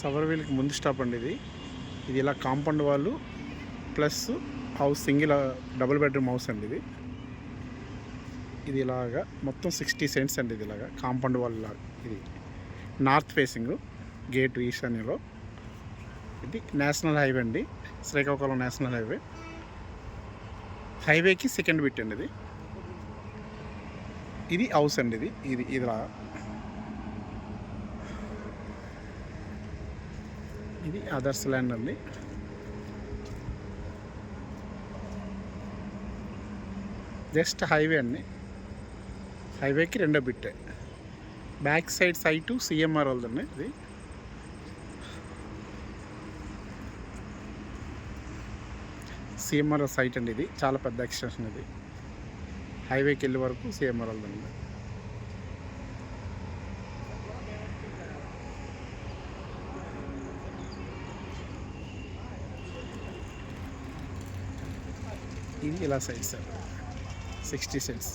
సవర్వీల్కి ముందు స్టాప్ అండి ఇది. ఇది ఇలా కాంపౌండ్ వాళ్ళు plus house single double bedroom house అండి ఇది. ఇది ఇలాగా మొత్తం సిక్స్టీ సెంట్స్ అండి ఇది ఇలాగా కాంపౌండ్ వాల్ ఇది. నార్త్ ఫేసింగ్ గేట్ ఈశాన్యలో ఇది నేషనల్ హైవే అండి. Srikakulam national highway. హైవేకి సెకండ్ బిట్ అండి ఇది. ఇది హౌస్ అండి ఇది. ఇది ఇలా ఇది అదర్స్ ల్యాండ్ అండి. జస్ట్ హైవే అండి. హైవేకి రెండో బిట్టే. Back side site C M R వాళ్ళదండి ఇది. సిఎంఆర్ సైట్ అండి ఇది. చాలా పెద్ద ఎక్స్టెన్షన్ ఇది. హైవేకి వెళ్ళే వరకు సిఎంఆర్ వాళ్ళదండి ఇది ఇలా సైజ్ సార్ సిక్స్టీ సెంట్స్